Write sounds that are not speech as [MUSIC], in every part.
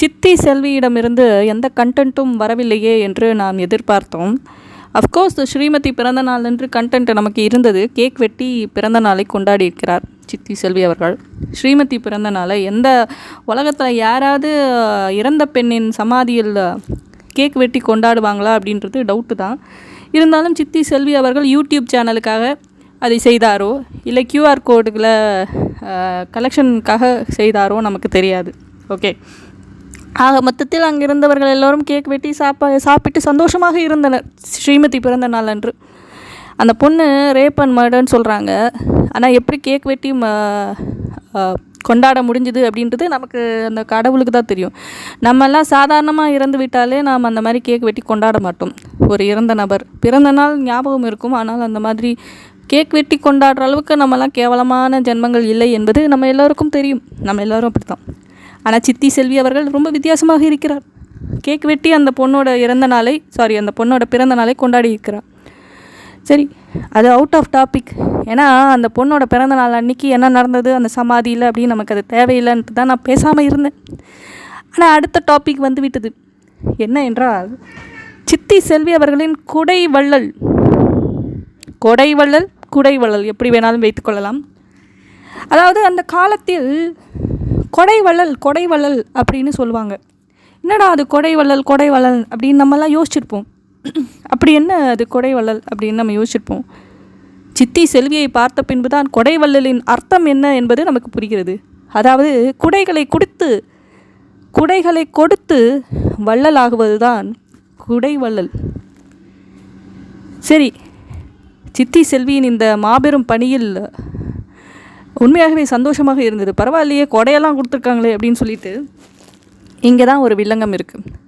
சித்தி செல்வியிடமிருந்து எந்த கண்டென்ட்டும் வரவில்லையே என்று நாம் எதிர்பார்த்தோம். அஃப்கோர்ஸ் ஸ்ரீமதி பிறந்தநாள் என்று கண்டென்ட் நமக்கு இருந்தது. கேக் வெட்டி பிறந்த நாளை கொண்டாடி இருக்கிறார் சித்தி செல்வி அவர்கள். ஸ்ரீமதி பிறந்த நாளை எந்த உலகத்தில் யாராவது இறந்த பெண்ணின் சமாதியில் கேக் வெட்டி கொண்டாடுவாங்களா அப்படின்றது டவுட்டு தான். இருந்தாலும் சித்தி செல்வி அவர்கள் யூடியூப் சேனலுக்காக அதை செய்தாரோ இல்லை கியூஆர் கோடுகளை கலெக்ஷனுக்காக செய்தாரோ நமக்கு தெரியாது. ஓகே ஆக மொத்தத்தில் அங்கே இருந்தவர்கள் எல்லோரும் கேக் வெட்டி சாப்பா சாப்பிட்டு சந்தோஷமாக இருந்தனர். ஸ்ரீமதி பிறந்த நாள் அன்று. அந்த பொண்ணு ரேப் அண்ட் மர்டர்னு சொல்கிறாங்க ஆனால் எப்படி கேக் வெட்டி ம கொண்டாட முடிஞ்சுது அப்படின்றது நமக்கு அந்த கடவுளுக்கு தான் தெரியும். நம்மெல்லாம் சாதாரணமாக இறந்து விட்டாலே நாம் அந்த மாதிரி கேக் வெட்டி கொண்டாட மாட்டோம். ஒரு இறந்த நபர். பிறந்த நாள் ஞாபகம் இருக்கும். ஆனால் அந்த மாதிரி கேக் வெட்டி கொண்டாடுற அளவுக்கு நம்மலாம் கேவலமான ஜென்மங்கள் இல்லை என்பது நம்ம எல்லோருக்கும் தெரியும். நம்ம எல்லோரும் அப்படி தான் ஆனால் சித்தி செல்வி அவர்கள் ரொம்ப வித்தியாசமாக இருக்கிறார். கேக் வெட்டி அந்த பொண்ணோட இறந்த நாளை சாரி அந்த பொண்ணோட பிறந்த நாளை கொண்டாடி இருக்கிறார். சரி அது அவுட் ஆஃப் டாபிக் ஏன்னா அந்த பொண்ணோட பிறந்த நாள் அன்றைக்கி என்ன நடந்தது அந்த சமாதியில் அப்படின்னு நமக்கு அது தேவையில்லைன்ட்டு தான் நான் பேசாமல் இருந்தேன். ஆனால் அடுத்த டாபிக் வந்து விட்டது. என்ன என்றால் சித்தி செல்வி அவர்களின் குடை வள்ளல். கொடை வள்ளல் குடை வள்ளல் எப்படி வேணாலும் வைத்துக்கொள்ளலாம் அதாவது அந்த காலத்தில் கொடை வள்ளல் கொடை வள்ளல் அப்படின்னு சொல்லுவாங்க. என்னடா அது கொடை வள்ளல் கொடை வள்ளல் அப்படின்னு நம்மலாம் யோசிச்சிருப்போம். அப்படி என்ன அது கொடை வள்ளல் அப்படின்னு நம்ம யோசிச்சிருப்போம். சித்தி செல்வியை பார்த்த பின்புதான் கொடை வள்ளலின் அர்த்தம் என்ன என்பது நமக்கு புரிகிறது. அதாவது குடைகளை கொடுத்து குடைகளை கொடுத்து வள்ளல் ஆகுவது தான் குடை வள்ளல் சரி சித்தி செல்வியின் இந்த மாபெரும் பணியில் உண்மையாகவே சந்தோஷமாக இருந்தது. பரவாயில்லையே கொடையெல்லாம் கொடுத்துருக்காங்களே அப்படின்னு சொல்லிட்டு இங்கே தான் ஒரு வில்லங்கம் இருக்குது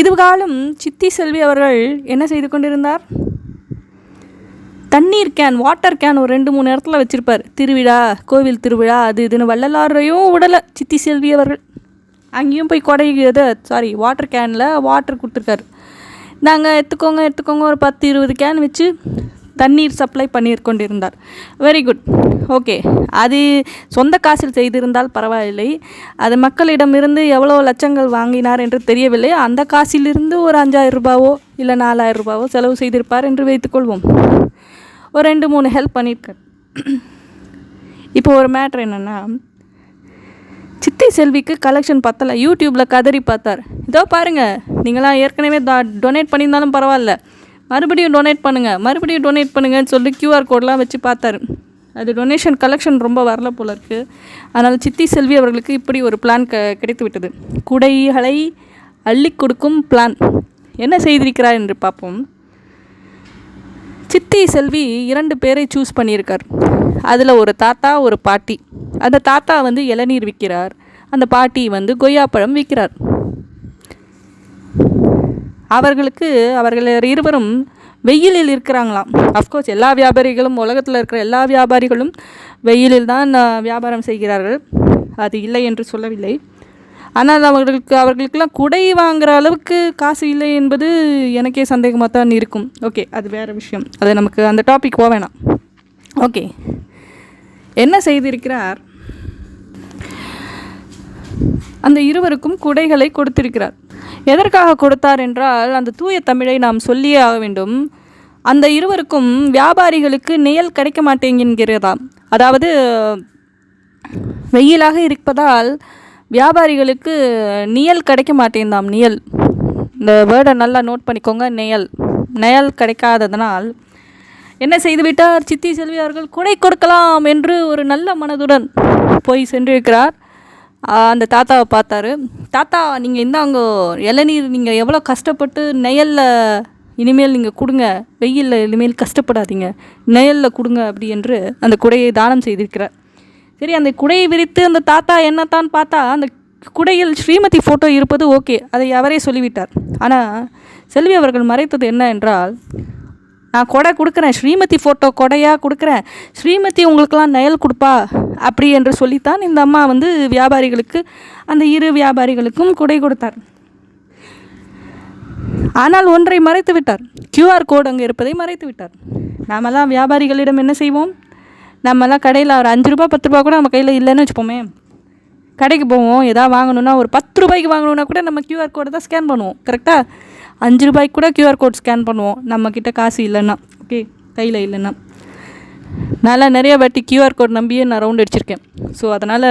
இது காலம் சித்தி செல்வி அவர்கள் என்ன செய்து கொண்டிருந்தார்? தண்ணீர் கேன் வாட்டர் கேன் ஒரு ரெண்டு மூணு இடத்துல வச்சுருப்பார். திருவிழா கோவில் திருவிழா அது இதுன்னு வள்ளலாரையும் விடலை சித்தி செல்வி அவர்கள். அங்கேயும் போய் கொடை இது சாரி வாட்டர் கேனில் வாட்டர் கொடுத்துருக்காரு. நாங்கள் எடுத்துக்கோங்க எடுத்துக்கோங்க ஒரு பத்து இருபது கேன் வச்சு தண்ணீர் சப்ளை பண்ணிட்டு கொண்டிருந்தார். வெரி குட் ஓகே அது சொந்த காசில் செய்திருந்தால் பரவாயில்லை. அது மக்களிடமிருந்து எவ்வளோ லட்சங்கள் வாங்கினார் என்று தெரியவில்லை. அந்த காசிலிருந்து ஒரு அஞ்சாயிரம் ரூபாவோ இல்லை நாலாயிரம் ரூபாவோ செலவு செய்திருப்பார் என்று வைத்துக்கொள்வோம் ஒரு ரெண்டு மூணு ஹெல்ப் பண்ணியிருக்கார் இப்போ ஒரு மேட்ரு என்னென்னா சித்தி செல்விக்கு கலெக்ஷன் பத்தலை. யூடியூப்பில் கதறி பார்த்தார். இதோ பாருங்கள் நீங்களாம் ஏற்கனவே டொனேட் பண்ணியிருந்தாலும் பரவாயில்ல. மறுபடியும் டொனேட் பண்ணுங்கள் மறுபடியும் டொனேட் பண்ணுங்கன்னு சொல்லி கியூஆர் கோட்லாம் வச்சு பார்த்தாரு. அது டொனேஷன் கலெக்ஷன் ரொம்ப வரல போல இருக்குது அதனால் சித்தி செல்வி அவர்களுக்கு இப்படி ஒரு பிளான் க கிடைத்து விட்டது. குடைகளை அள்ளி கொடுக்கும் பிளான் என்ன செய்திருக்கிறார் என்று பார்ப்போம். சித்தி செல்வி இரண்டு பேரை சூஸ் பண்ணியிருக்கார். அதில் ஒரு தாத்தா ஒரு பாட்டி. அந்த தாத்தா வந்து இளநீர் விற்கிறார். அந்த பாட்டி வந்து கொய்யாப்பழம் விற்கிறார். அவர்களுக்கு அவர்கள் இருவரும் வெயிலில் இருக்கிறாங்களாம். அஃப்கோர்ஸ் எல்லா வியாபாரிகளும் உலகத்தில் இருக்கிற எல்லா வியாபாரிகளும் வெயிலில் தான் வியாபாரம் செய்கிறார்கள். அது இல்லை என்று சொல்லவில்லை. ஆனால் அவர்களுக்கு அவர்களுக்கெல்லாம் குடை வாங்குகிற அளவுக்கு காசு இல்லை என்பது எனக்கே சந்தேகமாக தான் இருக்கும். ஓகே அது வேறு விஷயம். அது நமக்கு அந்த டாபிக் போக வேணாம். ஓகே என்ன செய்திருக்கிறார்? அந்த இருவருக்கும் குடைகளை கொடுத்திருக்கிறார். எதற்காக கொடுத்தார் என்றால் அந்த தூய தமிழை நாம் சொல்லியே ஆக வேண்டும். அந்த இருவருக்கும் வியாபாரிகளுக்கு நிழல் கிடைக்க மாட்டேங்கிறதாம் அதாவது வெயிலாக இருப்பதால் வியாபாரிகளுக்கு நியல் கிடைக்க மாட்டேந்தாம் நியல் இந்த வேர்டை நல்லா நோட் பண்ணிக்கோங்க நெயல் நெயல் கிடைக்காததனால். என்ன செய்துவிட்டார் சித்தி செல்வி அவர்கள்? கொடை கொடுக்கலாம் என்று ஒரு நல்ல மனதுடன் போய் சென்றிருக்கிறார். அந்த தாத்தாவை பார்த்தாரு. தாத்தா நீங்கள் இந்தாங்க இளநீர் நீங்கள் எவ்வளோ கஷ்டப்பட்டு நெயலில் இனிமேல் நீங்கள் கொடுங்க. வெயிலில் இனிமேல் கஷ்டப்படாதீங்க. நெயலில் கொடுங்க அப்படி என்று அந்த குடையை தானம் செய்திருக்கிறார். சரி அந்த குடையை விரித்து அந்த தாத்தா என்னத்தான் பார்த்தா அந்த குடையில் ஸ்ரீமதி ஃபோட்டோ இருப்பது ஓகே அதை அவரே சொல்லிவிட்டார். ஆனால் செல்வி அவர்கள் மறைத்தது என்ன என்றால் நான் கொடை கொடுக்குறேன். ஸ்ரீமதி ஃபோட்டோ கொடையாக கொடுக்குறேன். ஸ்ரீமதி உங்களுக்கெல்லாம் நயல் கொடுப்பா அப்படி என்று சொல்லித்தான் இந்த அம்மா வந்து வியாபாரிகளுக்கு அந்த இரு வியாபாரிகளுக்கும் கொடை கொடுத்தார். ஆனால் ஒன்றை மறைத்து விட்டார். கியூஆர் கோடு அங்கே இருப்பதை மறைத்து விட்டார். நாமெல்லாம் வியாபாரிகளிடம் என்ன செய்வோம்? நம்மலாம் கடையில் ஒரு அஞ்சு ரூபா பத்து ரூபா கூட நம்ம கையில் இல்லைன்னு வச்சுப்போமே. கடைக்கு போவோம். எதாவது வாங்கணுன்னா ஒரு பத்து ரூபாய்க்கு வாங்கணுன்னா கூட நம்ம கியூஆர் கோடை தான் ஸ்கேன் பண்ணுவோம். கரெக்டாக அஞ்சு ரூபாய்க்கு கூட கியூஆர் கோட் ஸ்கேன் பண்ணுவோம். நம்மக்கிட்ட காசு இல்லைன்னா. ஓகே கையில் இல்லைன்னா. நல்லா நிறைய வாட்டி கியூஆர் கோட் நம்பியே நான் ரவுண்ட் அடிச்சிருக்கேன். ஸோ அதனால்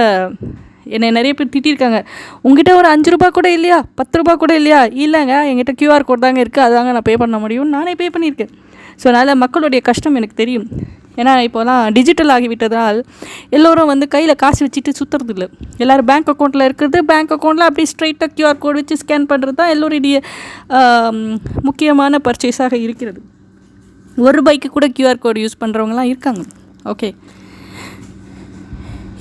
என்னை நிறைய பேர் திட்டிருக்காங்க. உங்ககிட்ட ஒரு அஞ்சு ரூபா கூட இல்லையா? பத்து ரூபா கூட இல்லையா? இல்லைங்க. என்கிட்ட கியூஆர் கோட் தாங்க இருக்குது அதாங்க நான் பே பண்ண முடியும் நானே பே பண்ணியிருக்கேன். ஸோ அதனால் மக்களுடைய கஷ்டம் எனக்கு தெரியும். ஏன்னா இப்போலாம் டிஜிட்டல் ஆகிவிட்டதால் எல்லோரும் வந்து கையில் காசு வச்சுட்டு சுற்றுறது இல்லை எல்லோரும் பேங்க் அக்கௌண்ட்டில் இருக்கிறது பேங்க் அக்கௌண்ட்டில் அப்படியே ஸ்ட்ரைட்டாக க்யூஆர் கோட் வச்சு ஸ்கேன் பண்ணுறது தான் எல்லோருடைய முக்கியமான பர்ச்சேஸாக இருக்கிறது. ஒரு ரூபாய்க்கு கூட க்யூஆர் கோடு யூஸ் பண்ணுறவங்களாம் இருக்காங்க. ஓகே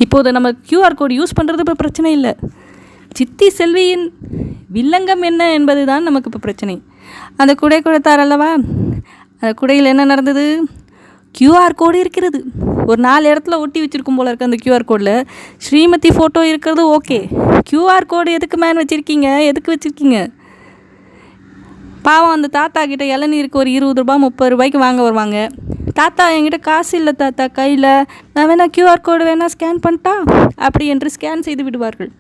இப்போது நம்ம க்யூஆர் கோடு யூஸ் பண்ணுறது இப்போ பிரச்சனை இல்லை. சித்தி செல்வியின் வில்லங்கம் என்ன என்பது தான் நமக்கு இப்போ பிரச்சனை. அந்த குடை கொடுத்தார் அல்லவா? அந்த குடையில் என்ன நடந்தது? கியூஆர் கோடு இருக்கிறது. ஒரு நாலு இடத்துல ஒட்டி வச்சுருக்கும் போல இருக்க அந்த கியூஆர் கோடில் ஸ்ரீமதி ஃபோட்டோ இருக்கிறது ஓகே கியூஆர் கோடு எதுக்கு மேன் வச்சுருக்கீங்க? எதுக்கு வச்சுருக்கீங்க? பாவம் அந்த தாத்தா கிட்ட இளநீருக்கு ஒரு இருபது ரூபா முப்பது ரூபாய்க்கு வாங்க வருவாங்க. தாத்தா என்கிட்ட காசு இல்லை தாத்தா கையில். நான் வேணால் கியூஆர் கோடு வேணால் ஸ்கேன் பண்ணிட்டா? அப்படி என்று ஸ்கேன் செய்து விடுவார்கள்.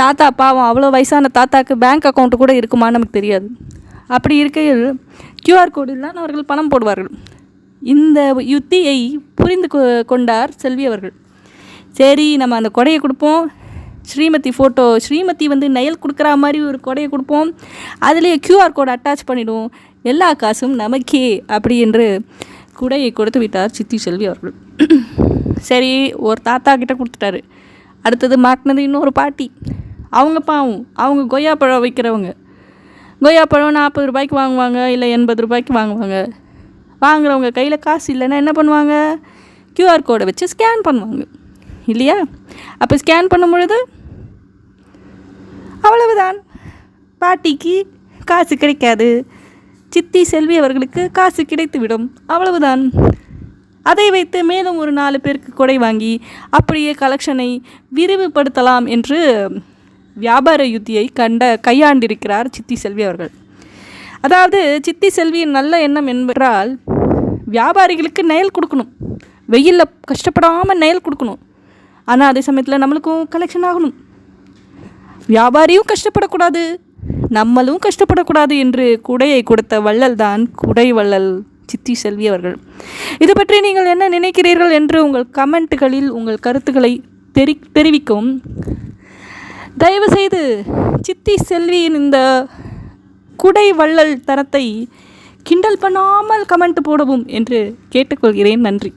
தாத்தா பாவம் அவ்வளோ வயசான தாத்தாக்கு பேங்க் அக்கௌண்ட்டு கூட இருக்குமான்னு நமக்கு தெரியாது. அப்படி இருக்கையில் கியூஆர் கோடு இல்லாமல் அவர்கள் பணம் போடுவார்கள். இந்த யுத்தியை புரிந்து கொ- கொண்டார் செல்வி அவர்கள். சரி நம்ம அந்த கொடையை கொடுப்போம். ஸ்ரீமதி ஃபோட்டோ ஸ்ரீமதி வந்து நயல் கொடுக்குற மாதிரி ஒரு கொடையை கொடுப்போம். அதுலேயே கியூஆர் கோடு அட்டாச் பண்ணிவிடுவோம் எல்லா காசும் நமக்கே அப்படி என்று குடையை கொடுத்து விட்டார் சித்தி செல்வி அவர்கள். [CLEARS THROAT] சரி ஒரு தாத்தா கிட்ட கொடுத்துட்டாரு. அடுத்தது மாட்டினது இன்னொரு பாட்டி. அவங்க பாவம். அவங்க கொய்யா பழம் வைக்கிறவங்க. கொய்யா பழம் நாற்பது ரூபாய்க்கு வாங்குவாங்க இல்லை எண்பது ரூபாய்க்கு வாங்குவாங்க. வாங்குறவங்க கையில் காசு இல்லைன்னா என்ன பண்ணுவாங்க? க்யூஆர் கோடை வச்சு ஸ்கேன் பண்ணுவாங்க. இல்லையா? அப்போ ஸ்கேன் பண்ணும் பொழுது அவ்வளவுதான். பாட்டிக்கு காசு கிடைக்காது. சித்தி செல்வி அவர்களுக்கு காசு கிடைத்துவிடும். அவ்வளவுதான். அதை வைத்து மேலும் ஒரு நாலு பேருக்கு கொடை வாங்கி அப்படியே கலெக்ஷனை விரிவுபடுத்தலாம் என்று வியாபார யுத்தியை கண்ட கையாண்டிருக்கிறார் சித்தி செல்வி அவர்கள். அதாவது சித்தி செல்வியின் நல்ல எண்ணம் என்றால் வியாபாரிகளுக்கு நயல் கொடுக்கணும். வெயிலில் கஷ்டப்படாமல் நயல் கொடுக்கணும். ஆனால் அதே சமயத்தில் நம்மளுக்கும் கலெக்ஷன் ஆகணும். வியாபாரியும் கஷ்டப்படக்கூடாது நம்மளும் கஷ்டப்படக்கூடாது என்று குடையை கொடுத்த வள்ளல் தான் குடை வள்ளல் சித்தி செல்வி அவர்கள். இது பற்றி நீங்கள் என்ன நினைக்கிறீர்கள் என்று உங்கள் கமெண்ட்டுகளில் உங்கள் கருத்துக்களை தெரி தெரிவிக்கவும். தயவுசெய்து சித்தி செல்வியின் இந்த குடை வள்ளல் தரத்தை கிண்டல் பண்ணாமல் கமெண்ட் போடவும் என்று கேட்டுக்கொள்கிறேன். நன்றி.